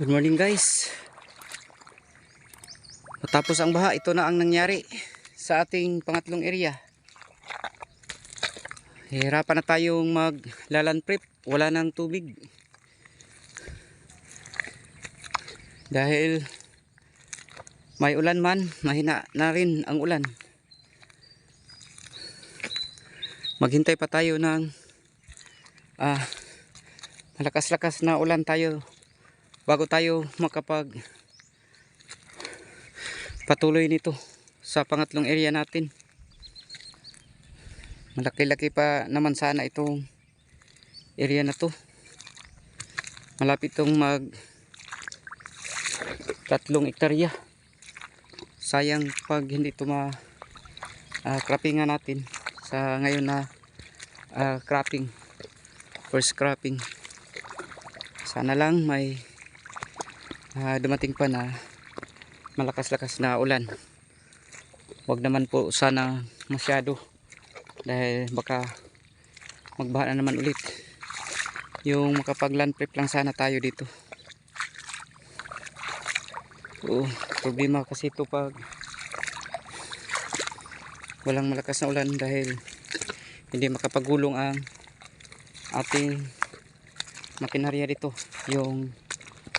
Good morning guys. Matapos ang baha, ito na ang nangyari sa ating pangatlong area. Hirapan na tayong maglalan prep. Wala nang tubig. Dahil may ulan man, mahina na rin ang ulan. Maghintay pa tayo ng ah, malakas-lakas na ulan tayo bago tayo makapag patuloy nito sa pangatlong area natin. Malaki-laki pa naman sana itong area na to. Malapit tong mag tatlong ektarya. Sayang pag hindi ito ma ah, croppingan natin sa ngayon na ah, cropping first cropping. Sana lang may ah, dumating pa na malakas-lakas na ulan. Wag naman po sana masyado dahil baka magbaha na naman ulit. Yung makapag land prep lang sana tayo dito. Oo, problema kasi ito pag walang malakas na ulan dahil hindi makapagulong ang ating makinarya dito yung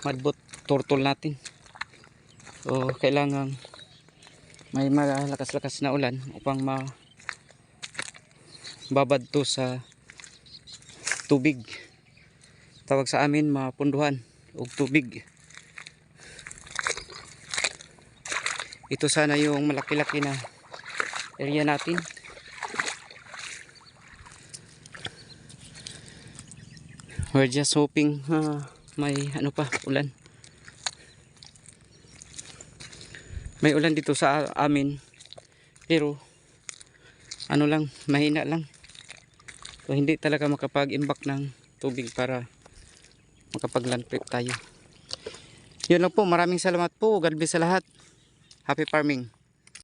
madbot turtle natin. So kailangan may malakas-lakas na ulan upang ma babad to sa tubig. Tawag sa amin mapunduhan o tubig. Ito sana yung malaki-laki na area natin. We're just hoping ah, may ano pa ulan may ulan dito sa amin. Pero ano lang mahina lang. So hindi talaga makapag-imbak ng tubig para makapag land prep tayo. Yun lang po. Maraming salamat po. God bless sa lahat. Happy farming